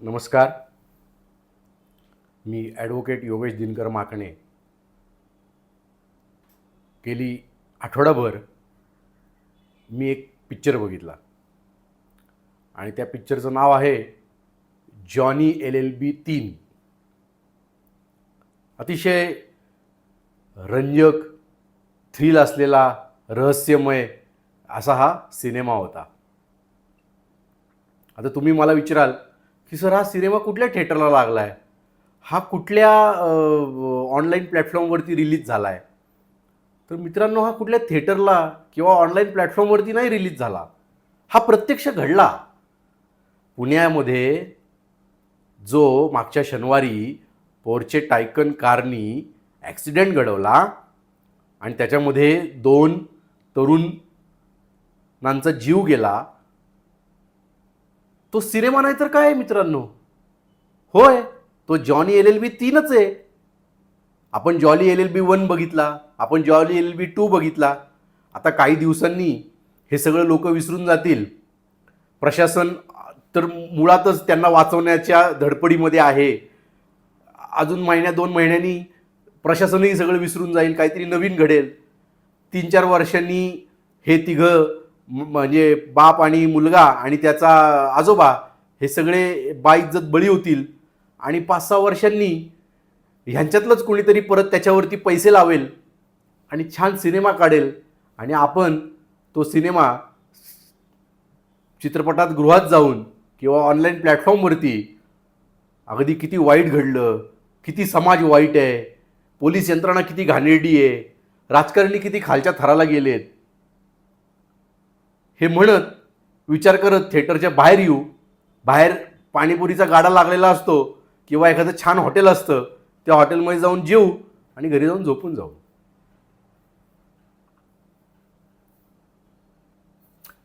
नमस्कार. मी ॲडव्होकेट योगेश दिनकर माकणे. गेली आठवडाभर मी एक पिक्चर बघितला. आणि त्या पिक्चरचं नाव आहे जॉनी एल एल बी तीन. अतिशय रंजक थ्रिल असलेला रहस्यमय असा हा सिनेमा होता. आता तुम्ही मला विचाराल की सर हा सिनेमा कुठल्या थिएटरला लागला आहे हा कुठल्या ऑनलाईन प्लॅटफॉर्मवरती रिलीज झाला आहे तर मित्रांनो हा कुठल्या थिएटरला किंवा ऑनलाईन प्लॅटफॉर्मवरती नाही रिलीज झाला. हा प्रत्यक्ष घडला. पुण्यामध्ये जो मागच्या शनिवारी पोरचे टायकन कारनी ॲक्सिडेंट घडवला आणि त्याच्यामध्ये दोन तरुणांचा जीव गेला तो सिनेमा नाही तर काय आहे मित्रांनो? होय तो जॉनी एल एल बी तीनच आहे. आपण Jolly L L B one बघितला आपण Jolly L L B two बघितला. आता काही दिवसांनी हे सगळं लोक विसरून जातील. प्रशासन तर मुळातच त्यांना वाचवण्याच्या धडपडीमध्ये आहे. अजून महिन्या दोन महिन्यांनी प्रशासनही सगळं विसरून जाईल काहीतरी नवीन घडेल. तीन चार वर्षांनी हे तिघं म्हणजे बाप आणि मुलगा आणि त्याचा आजोबा हे सगळे बाइज्जत बळी होतील. आणि पाच सहा वर्षांनी ह्यांच्यातलंच कोणीतरी परत त्याच्यावरती पैसे लावेल आणि छान सिनेमा काढेल. आणि आपण तो सिनेमा चित्रपटात गृहात जाऊन किंवा ऑनलाईन प्लॅटफॉर्मवरती अगदी किती वाईट घडलं किती समाज वाईट आहे पोलीस यंत्रणा किती घाणेरडी आहे राजकारणी किती खालच्या थराला गेलेत हे म्हणत विचार करत थिएटरच्या बाहेर येऊ. बाहेर पाणीपुरीचा गाडा लागलेला असतो किंवा एखादं छान हॉटेल असतं त्या हॉटेलमध्ये जाऊन जेऊ आणि घरी जाऊन झोपून जाऊ.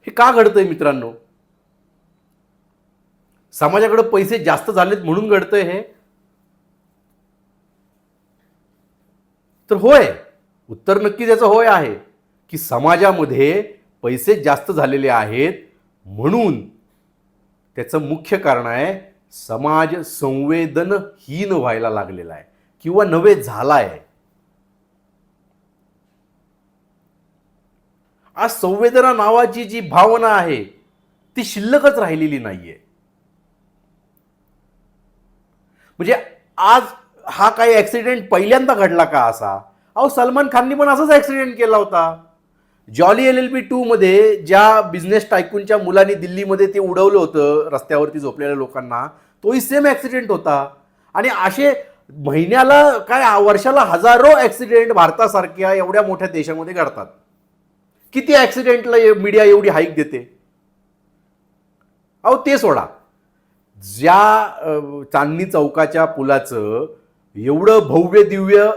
हे का घडतंय मित्रांनो? समाजाकडे पैसे जास्त झालेत म्हणून घडतंय हे? तर होय उत्तर नक्कीच याचं होय आहे की समाजामध्ये पैसे जास्त झालेले आहेत म्हणून त्याचं मुख्य कारण आहे समाज संवेदनहीन व्हायला लागलेला आहे किंवा नवे झाला आहे आज संवेदना नावाची जी भावना आहे ती शिल्लकच राहिलेली नाहीये. म्हणजे आज हा काही ऍक्सिडेंट पहिल्यांदा घडला का असा? अहो सलमान खाननी पण असाच ऍक्सिडेंट केला होता. Jolly L L B two मध्ये ज्या बिझनेस टायकूनच्या मुलांनी दिल्लीमध्ये ते उडवलं होतं रस्त्यावरती झोपलेल्या लोकांना तोही सेम ॲक्सिडेंट होता. आणि असे महिन्याला काय वर्षाला हजारो ॲक्सिडेंट भारतासारख्या एवढ्या मोठ्या देशामध्ये घडतात. किती ॲक्सिडेंटला मीडिया एवढी हाईक देते? अहो ते सोडा. ज्या चांदणी चौकाच्या पुलाचं एवढं भव्य दिव्य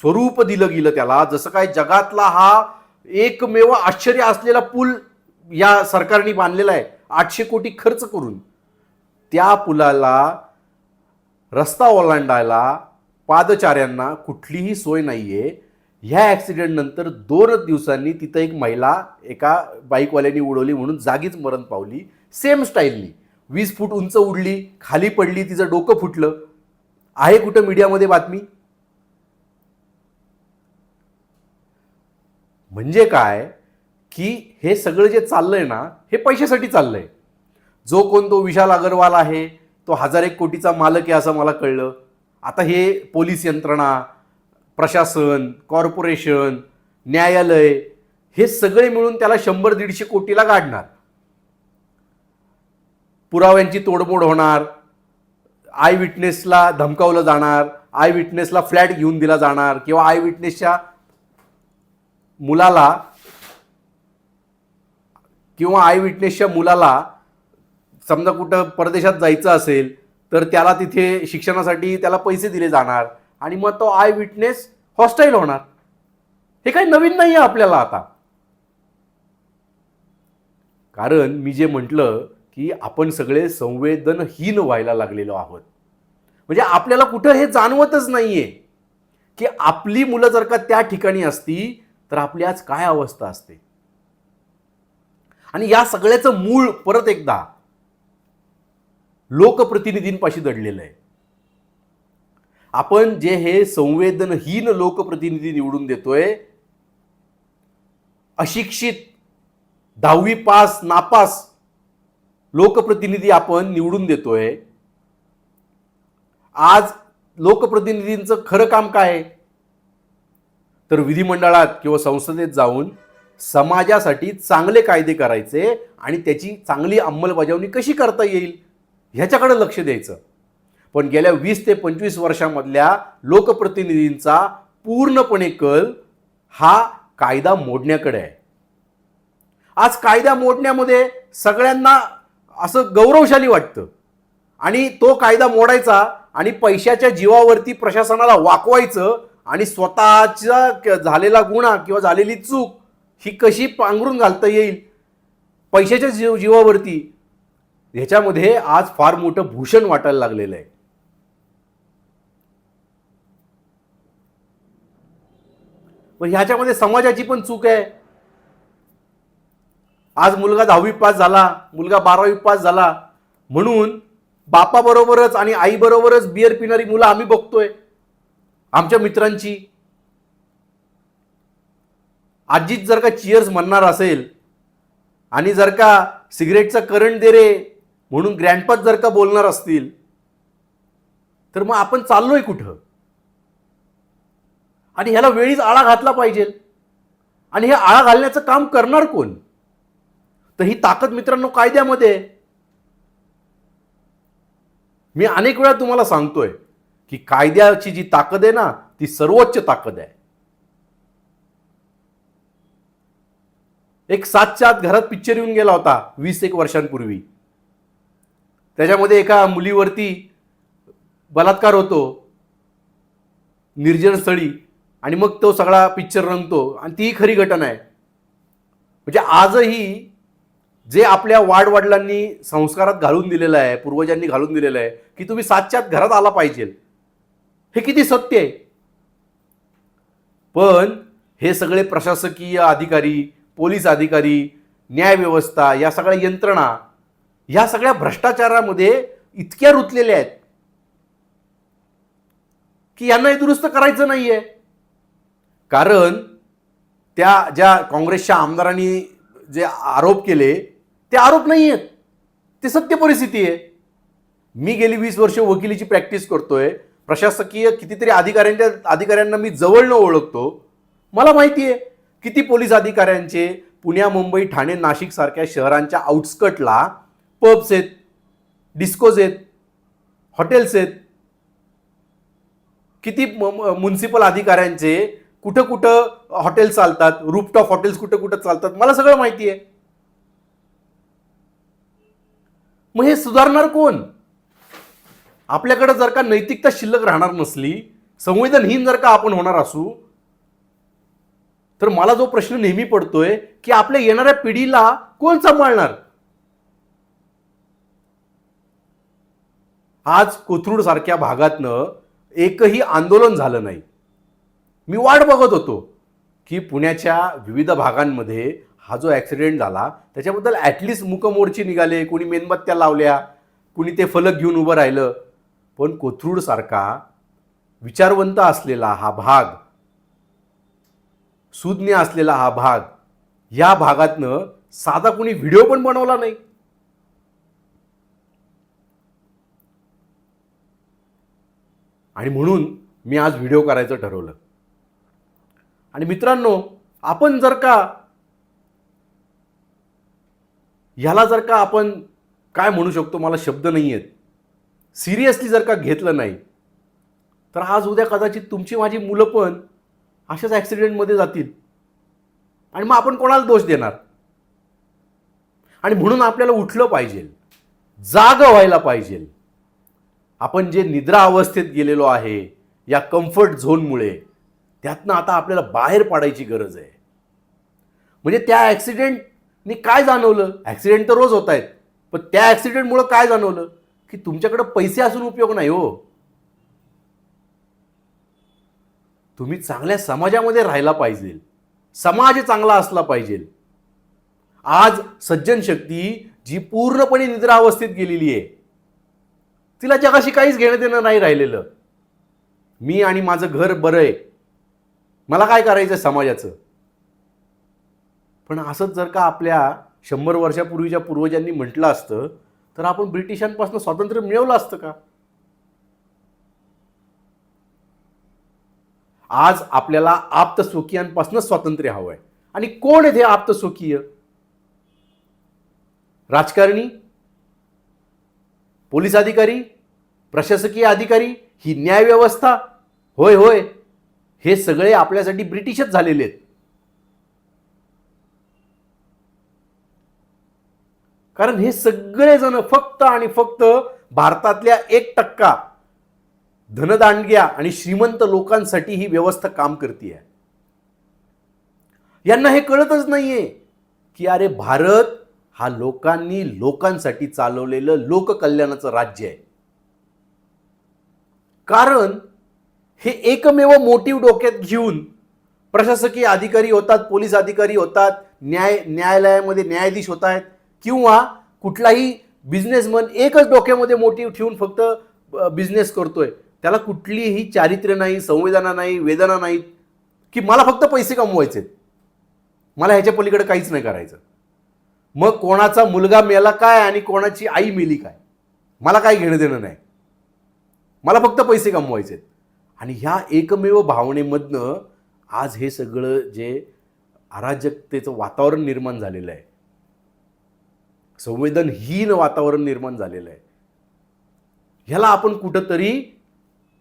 स्वरूप दिलं गेलं त्याला जसं काय जगातला हा एकमेव आश्चर्य असलेला पूल या सरकारने बांधलेला आहे. आठशे कोटी खर्च करून त्या पुलाला रस्ता ओलांडायला पादचाऱ्यांना कुठलीही सोय नाही आहे ह्या ॲक्सिडेंटनंतर दोनच दिवसांनी तिथं एक महिला एका बाईकवाल्याने उडवली म्हणून जागीच मरण पावली. सेम स्टाईलनी वीस फूट उंच उडली खाली पडली तिचं डोकं फुटलं. आहे कुठं मीडियामध्ये बातमी? म्हणजे काय? की हे सगळं जे चाललंय ना हे पैशासाठी चाललंय. जो कोण तो विशाल अगरवाल आहे तो हजार एक कोटीचा मालक आहे असं मला कळलं. आता हे पोलीस यंत्रणा प्रशासन कॉर्पोरेशन न्यायालय हे सगळे मिळून त्याला शंभर दीडशे कोटीला गाडणार. पुराव्यांची तोडमोड होणार. आय विटनेसला धमकावलं जाणार. आय विटनेसला फ्लॅट घेऊन दिला जाणार. किंवा आय विटनेसच्या मुलाला किंवा आय विटनेसच्या मुलाला समजा कुठं परदेशात जायचं असेल तर त्याला तिथे शिक्षणासाठी त्याला पैसे दिले जाणार आणि मग तो आय विटनेस हॉस्टाईल होणार. हे काही नवीन नाही आहे आपल्याला आता. कारण मी जे म्हटलं की आपण सगळे संवेदनहीन व्हायला लागलेलो आहोत. म्हणजे आपल्याला कुठं हे जाणवतच नाहीये की आपली मुलं जर का त्या ठिकाणी असती तर आपली आज काय अवस्था असते? आणि या सगळ्याचं मूळ परत एकदा लोकप्रतिनिधींपाशी दडलेलं आहे. आपण जे हे संवेदनहीन लोकप्रतिनिधी निवडून देतोय अशिक्षित दहावी पास नापास लोकप्रतिनिधी आपण निवडून देतोय. आज लोकप्रतिनिधींचं खरं काम काय आहे? तर विधिमंडळात किंवा संसदेत जाऊन समाजासाठी चांगले कायदे करायचे आणि त्याची चांगली अंमलबजावणी कशी करता येईल ह्याच्याकडे लक्ष द्यायचं. पण गेल्या वीस ते पंचवीस वर्षामधल्या लोकप्रतिनिधींचा पूर्णपणे कल हा कायदा मोडण्याकडे आहे. आज कायदा मोडण्यामध्ये सगळ्यांना असं गौरवशाली वाटतं. आणि तो कायदा मोडायचा आणि पैशाच्या जीवावरती प्रशासनाला वाकवायचं आणि स्वतःचा झालेला गुन्हा किंवा झालेली चूक ही कशी पांघरून घालता येईल? पैशाच्या जीव जीवावरती ह्याच्यामध्ये आज फार मोठं भूषण वाटायला लागलेलं आहे. पण ह्याच्यामध्ये समाजाची पण चूक आहे. आज मुलगा दहावी पास झाला मुलगा बारावी पास झाला म्हणून बापाबरोबरच आणि आईबरोबरच बिअर पिणारी मुलं आम्ही बघतोय. आमच्या मित्रांची. आजीत जर का चिअर्स म्हणणार असेल आणि जर का सिगरेटचा करंट दे रे म्हणून ग्रँडपाच जर का बोलणार असतील तर मग आपण चाललोय कुठं? आणि ह्याला वेळीच आळा घातला पाहिजे. आणि हे आळा घालण्याचं काम करणार कोण? तर ही ताकद मित्रांनो कायद्यामध्ये मी अनेक वेळा तुम्हाला सांगतोय की कायद्याची जी ताकद आहे ना ती सर्वोच्च ताकद आहे. एक सातच्या आत घरात पिक्चर येऊन गेला होता वीस एक वर्षांपूर्वी. त्याच्यामध्ये एका मुलीवरती बलात्कार होतो निर्जन स्थळी आणि मग तो सगळा पिक्चर रंगतो आणि ती खरी घटना आहे. म्हणजे आजही जे आपल्या वाडवडिलांनी संस्कारात घालून दिलेलं आहे पूर्वजांनी घालून दिलेलं आहे की तुम्ही सातच्या आत घरात आला पाहिजे. हे किती सत्य आहे? पण हे सगळे प्रशासकीय अधिकारी पोलीस अधिकारी न्यायव्यवस्था या सगळ्या यंत्रणा या सगळ्या भ्रष्टाचारामध्ये इतक्या रुतलेल्या आहेत की यांना हे दुरुस्त करायचं नाहीये. कारण त्या ज्या काँग्रेसच्या आमदारांनी जे आरोप केले ते आरोप नाही आहेत ते सत्य परिस्थिती आहे. मी गेली वीस वर्ष वकिलीची प्रॅक्टिस करतोय. प्रशासकीय कितीतरी अधिकाऱ्यांच्या अधिकाऱ्यांना मी जवळनं ओळखतो. मला माहिती आहे किती पोलीस अधिकाऱ्यांचे पुण्या मुंबई ठाणे नाशिक सारख्या शहरांच्या आउटस्कटला पब्स आहेत डिस्कोज आहेत हॉटेल्स आहेत. किती म्युन्सिपल अधिकाऱ्यांचे कुठं कुठं हॉटेल चालतात रूपटॉप हॉटेल्स कुठं कुठं चालतात मला सगळं माहिती आहे. मग हे सुधारणार कोण? आपल्याकडे जर का नैतिकता शिल्लक राहणार नसली संवेदनहीन जर का आपण होणार असू तर मला जो प्रश्न नेहमी पडतोय की आपल्या येणाऱ्या पिढीला कोण सांभाळणार आज कोथरूड सारख्या भागातनं एकही आंदोलन झालं नाही. मी वाट बघत होतो की पुण्याच्या विविध भागांमध्ये हा जो ॲक्सिडेंट झाला त्याच्याबद्दल ॲटलिस्ट मुकमोर्ची निघाले कोणी मेणबत्त्या लावल्या कुणी ते फलक घेऊन उभं राहिलं. पण कोथरूडसारखा विचारवंत असलेला हा भाग सुज्ञ असलेला हा भाग या भागातनं साधा कोणी व्हिडिओ पण बनवला नाही. आणि म्हणून मी आज व्हिडिओ करायचं ठरवलं. आणि मित्रांनो आपण जर का ह्याला जर का आपण काय म्हणू शकतो मला शब्द नाही आहेत सिरियसली जर का घेतलं नाही तर आज उद्या कदाचित तुमची माझी मुलं पण अशाच ॲक्सिडेंटमध्ये जातील. आणि मग आपण कोणाला दोष देणार? आणि म्हणून आपल्याला उठलं पाहिजे जाग व्हायला पाहिजे. आपण जे निद्रा अवस्थेत गेलेलो आहे या कम्फर्ट झोनमुळे त्यातनं आता आपल्याला बाहेर पाडायची गरज आहे. म्हणजे त्या ॲक्सिडेंटने काय जाणवलं? ॲक्सिडेंट तर रोज होत आहेत पण त्या ॲक्सिडेंटमुळं काय जाणवलं? की तुमच्याकडं पैसे असून उपयोग नाही हो. तुम्ही चांगल्या समाजामध्ये राहायला पाहिजे. समाज चांगला असला पाहिजे. आज सज्जन शक्ती जी पूर्णपणे निद्रावस्थेत गेलेली आहे. तिला जगाशी काहीच घेणं देणं नाही राहिलेलं. मी आणि माझं घर बरं आहे. मला काय करायचं आहे समाजाचं? पण असंच जर का आपल्या शंभर वर्षापूर्वीच्या पूर्वजांनी म्हटलं असतं तर आपण ब्रिटिशांपासून स्वातंत्र्य मिळवलं असतं का? आज आपल्याला आप्तस्वकीयांपासूनच स्वातंत्र्य हवं आहे आणि कोण आहेत हे आप्तस्वकीय राजकारणी पोलीस अधिकारी प्रशासकीय अधिकारी ही न्याय व्यवस्था होय होय हे सगळे आपल्यासाठी ब्रिटिशच झालेले आहेत. कारण हे सगळेजण फक्त आणि फक्त भारतातल्या एक टक्का धनदांडग्या आणि श्रीमंत लोकांसाठी ही व्यवस्था काम करते यांना हे कळतच नाहीये की अरे भारत हा लोकांनी लोकांसाठी चालवलेलं लोककल्याणाचं राज्य आहे. कारण हे एकमेव मोटिव डोक्यात घेऊन प्रशासकीय अधिकारी होतात पोलीस अधिकारी होतात न्याय न्यायालयामध्ये न्यायाधीश होत आहेत किंवा कुठलाही बिझनेसमन एकच डोक्यामध्ये मोटिव्ह ठेवून फक्त बिझनेस करतोय. त्याला कुठलीही चारित्र्य नाही संवेदना नाही वेदना नाहीत की मला फक्त पैसे कमवायचे मला ह्याच्या पलीकडे काहीच नाही करायचं. मग कोणाचा मुलगा मेला काय आणि कोणाची आई मेली काय? मला काय घेणं देणं नाही. मला फक्त पैसे कमवायचे आणि ह्या एकमेव भावनेमधनं आज हे सगळं जे अराजकतेचं वातावरण निर्माण झालेलं आहे संवेदनहीन वातावरण निर्माण झालेलं आहे. ह्याला आपण कुठंतरी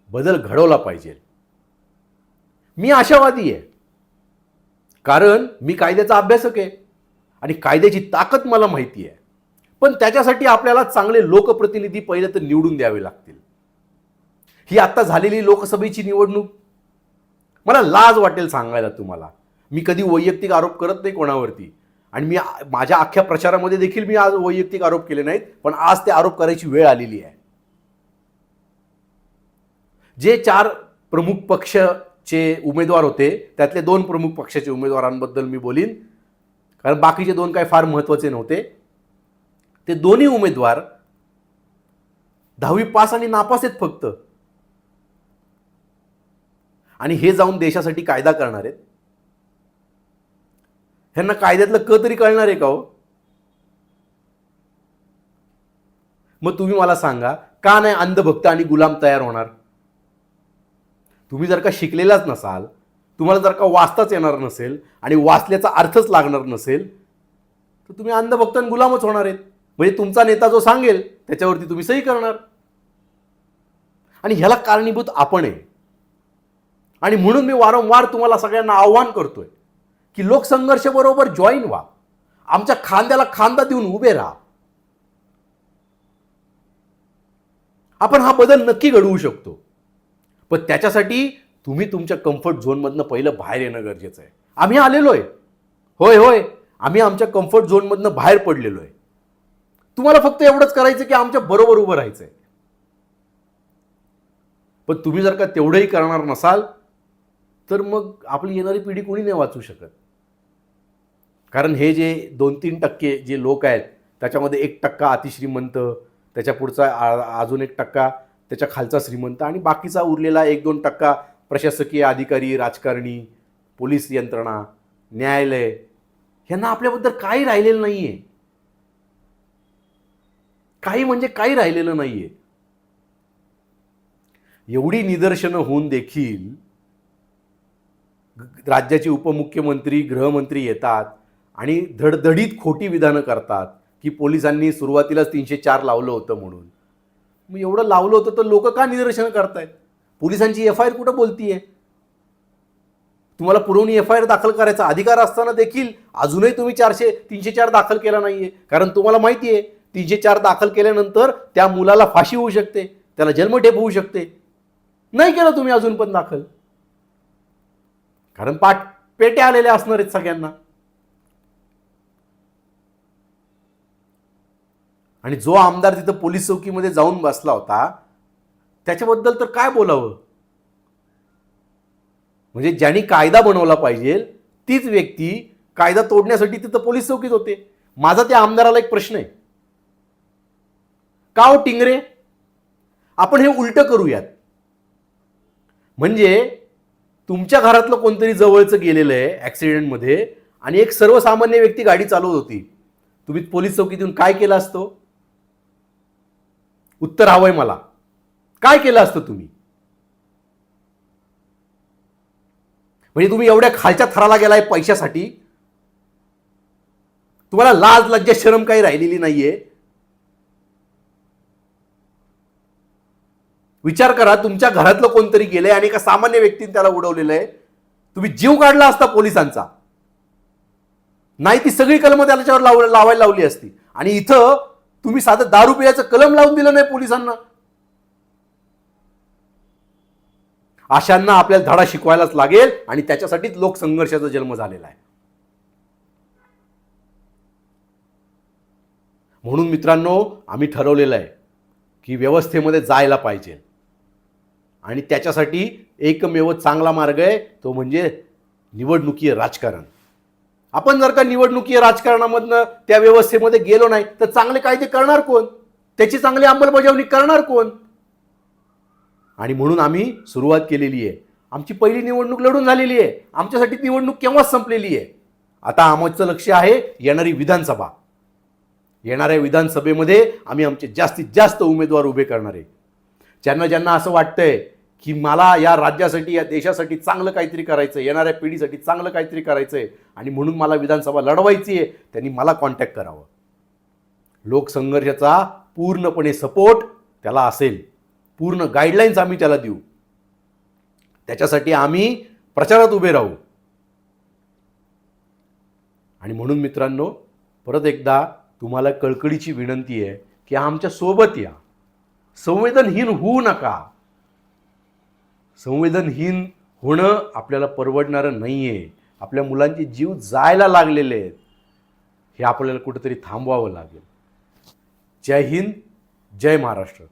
बदल घडवला पाहिजे. मी आशावादी आहे. कारण मी कायद्याचा अभ्यासक आहे आणि कायद्याची ताकद मला माहिती आहे. पण त्याच्यासाठी आपल्याला चांगले लोकप्रतिनिधी पहिले तर निवडून द्यावे लागतील. ही आत्ता झालेली लोकसभेची निवडणूक. मला लाज वाटेल सांगायला तुम्हाला. मी कधी वैयक्तिक आरोप करत नाही कोणावरती. आणि मी माझ्या अख्ख्या प्रचारामध्ये देखील मी आज वैयक्तिक आरोप केले नाहीत पण आज ते आरोप करायची वेळ आलेली आहे. जे चार प्रमुख पक्षचे उमेदवार होते त्यातले दोन प्रमुख पक्षाचे उमेदवारांबद्दल मी बोलीन. कारण बाकीचे दोन काय फार महत्त्वाचे नव्हते. ते दोन्ही उमेदवार दहावी पास आणि नापास आहेत फक्त. आणि हे जाऊन देशासाठी कायदा करणार आहेत. ह्यांना कायद्यातलं क तरी कळणार आहे का हो? मग तुम्ही मला सांगा का नाही अंधभक्त आणि गुलाम तयार होणार? तुम्ही जर का शिकलेलाच नसाल तुम्हाला जर का वाचताच येणार नसेल आणि वाचल्याचा अर्थच लागणार नसेल तर तुम्ही अंधभक्त आणि गुलामच होणार आहेत. म्हणजे तुमचा नेता जो सांगेल त्याच्यावरती तुम्ही सही करणार. आणि ह्याला कारणीभूत आपण आहे. आणि म्हणून मी वारंवार तुम्हाला सगळ्यांना आव्हान करतोय. की लोकसंघर्ष बरोबर जॉईन व्हा. आमच्या खांद्याला खांदा देऊन उभे राहा. आपण हा बदल नक्की घडवू शकतो. पण त्याच्यासाठी तुम्ही तुमच्या कम्फर्ट झोनमधनं पहिलं बाहेर येणं गरजेचं आहे. आम्ही आलेलो आहे होय होय. आम्ही आमच्या कम्फर्ट झोनमधनं बाहेर पडलेलो आहे तुम्हाला फक्त एवढंच करायचं की आमच्या बरोबर उभं राहायचं आहे. पण तुम्ही जर का तेवढंही करणार नसाल तर मग आपली येणारी पिढी कोणी नाही वाचू शकत. कारण हे जे दोन तीन टक्के जे लोक आहेत त्याच्यामध्ये एक टक्का अतिश्रीमंत त्याच्या पुढचा अजून एक टक्का त्याच्या खालचा श्रीमंत आणि बाकीचा उरलेला एक दोन टक्का प्रशासकीय अधिकारी राजकारणी पोलीस यंत्रणा न्यायालय यांना आपल्याबद्दल काही राहिलेलं नाही आहे काही म्हणजे काही राहिलेलं नाही आहे एवढी निदर्शनं होऊन देखील राज्याचे उपमुख्यमंत्री गृहमंत्री येतात आणि धडधडीत खोटी विधानं करतात की पोलिसांनी सुरुवातीलाच तीनशे चार लावलं होतं म्हणून. मग एवढं लावलं होतं तर लोक का निदर्शनं करतायत? पोलिसांची एफ आय आर कुठं बोलतीये? तुम्हाला पुरवणी एफ आय आर दाखल करायचा अधिकार असताना देखील अजूनही तुम्ही चारशे तीनशे चार दाखल केला नाहीये. कारण तुम्हाला माहिती आहे तीनशे चार दाखल केल्यानंतर त्या मुलाला फाशी होऊ शकते त्याला जन्मठेप होऊ शकते. नाही केलं तुम्ही अजून पण दाखल. कारण पाठ पेट्या आलेल्या असणार आहेत सगळ्यांना. आणि जो आमदार तिथं पोलीस चौकीमध्ये जाऊन बसला होता त्याच्याबद्दल तर काय बोलावं? म्हणजे ज्यांनी कायदा बनवला पाहिजे तीच व्यक्ती कायदा तोडण्यासाठी तिथं पोलीस चौकीत होते. माझा त्या आमदाराला एक प्रश्न आहे. का हो टिंगरे? आपण हे उलटं करूयात. म्हणजे तुमच्या घरातलं कोणतरी जवळचं गेलेलं आहे ॲक्सिडेंटमध्ये आणि एक सर्वसामान्य व्यक्ती गाडी चालवत होती. तुम्ही पोलीस चौकीतून काय केलं असतं? उत्तर हवंय मला. काय केलं असतं तुम्ही? म्हणजे तुम्ही एवढ्या खालच्या थराला गेलाय पैशासाठी? तुम्हाला लाज लज्जा शरम काही राहिलेली नाहीये? विचार करा तुमच्या घरातलं कोणतरी गेलंय आणि एका सामान्य व्यक्तीने त्याला उडवलेलं आहे. तुम्ही जीव काढला असता पोलिसांचा. नाही ती सगळी कलमं त्याच्यावर लाव लावायला लावली असती. आणि इथं तुम्ही साधं दारू पिण्याचं कलम लावून दिलं नाही पोलिसांना. अशांना आपल्याला धडा शिकवायलाच लागेल आणि त्याच्यासाठीच लोकसंघर्षाचा जन्म झालेला आहे. म्हणून मित्रांनो आम्ही ठरवलेलं आहे की व्यवस्थेमध्ये जायला पाहिजे. आणि त्याच्यासाठी एकमेव चांगला मार्ग आहे तो म्हणजे निवडणुकीय राजकारण. आपण जर का निवडणुकीय राजकारणामधनं त्या व्यवस्थेमध्ये गेलो नाही तर चांगले कायदे करणार कोण? त्याची चांगली अंमलबजावणी करणार कोण? आणि म्हणून आम्ही सुरुवात केलेली आहे. आमची पहिली निवडणूक लढून झालेली आहे. आमच्यासाठी निवडणूक केव्हाच संपलेली आहे? आता आमचं लक्ष आहे येणारी विधानसभा. येणाऱ्या विधानसभेमध्ये आम्ही आमचे जास्तीत जास्त उमेदवार उभे करणार आहे. ज्यांना ज्यांना असं वाटतंय की मला या राज्यासाठी या देशासाठी चांगलं काहीतरी करायचं आहे येणाऱ्या पिढीसाठी चांगलं काहीतरी करायचं आहे आणि म्हणून मला विधानसभा लढवायची आहे त्यांनी मला कॉन्टॅक्ट करावं. लोकसंघर्षाचा पूर्णपणे सपोर्ट त्याला असेल. पूर्ण गाईडलाईन्स आम्ही त्याला देऊ. त्याच्यासाठी आम्ही प्रचारात उभे राहू. आणि म्हणून मित्रांनो परत एकदा तुम्हाला कळकळीची विनंती आहे की आमच्यासोबत या. संवेदनहीन होऊ नका. संवेदनहीन होणं आपल्याला परवडणारं नाही आहे आपल्या मुलांचे जीव जायला लागलेले आहेत. हे आपल्याला कुठेतरी थांबवावं लागेल. जय हिंद जय महाराष्ट्र.